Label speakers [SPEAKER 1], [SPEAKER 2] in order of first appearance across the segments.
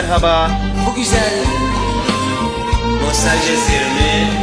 [SPEAKER 1] Merhaba.
[SPEAKER 2] Bu güzel nostalji eserini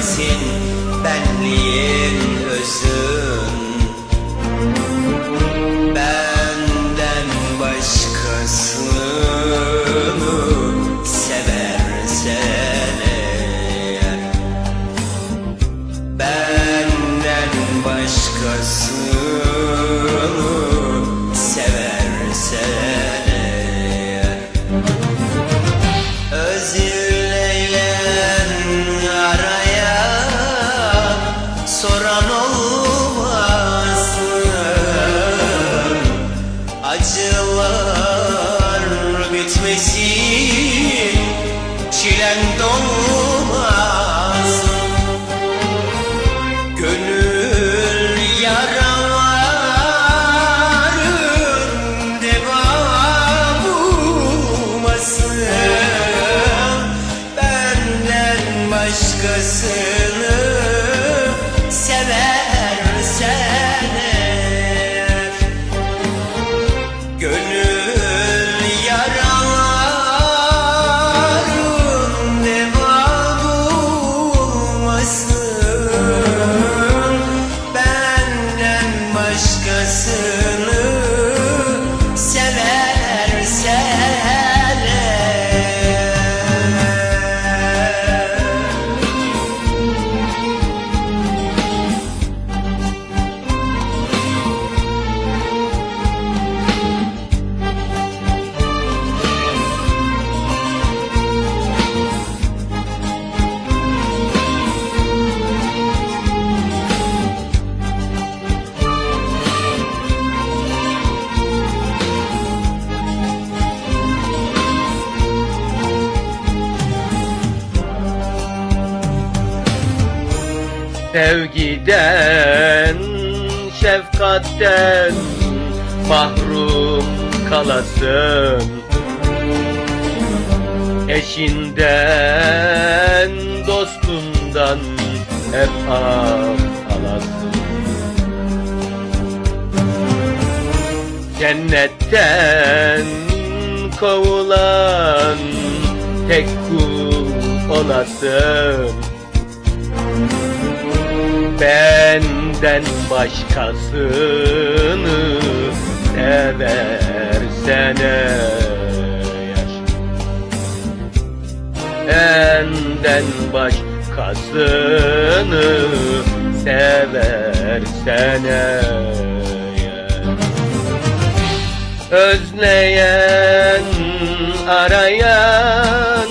[SPEAKER 2] ermesin benliğin özün. Benden başkasını seversen eğer. Benden başkasını Acılar bitmesin çilen dolmasın Gönül yaraların devamı olmasın Benden başkasını
[SPEAKER 1] Sevgiden, şefkatten mahrum kalasın. Eşinden, dostundan hep ah alasın. Cennetten kovulan tek kul olasın Benden başkasını seversen eğer Benden başkasını seversen eğer Özleyen, arayan,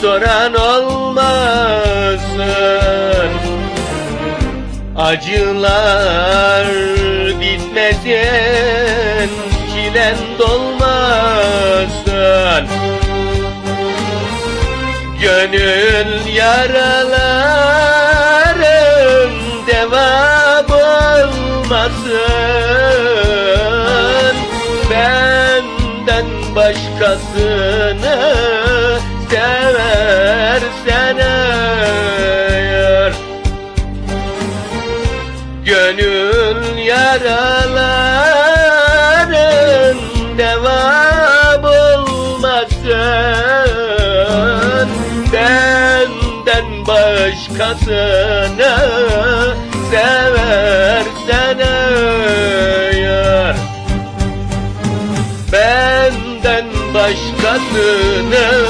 [SPEAKER 1] soran olmasın Acılar bitmesin, çilen dolmasın. Gönül yaraların devam olmasın. Benden başkasını seversen yaraların devam olmasın. Benden başkasını seversen eğer Benden başkasını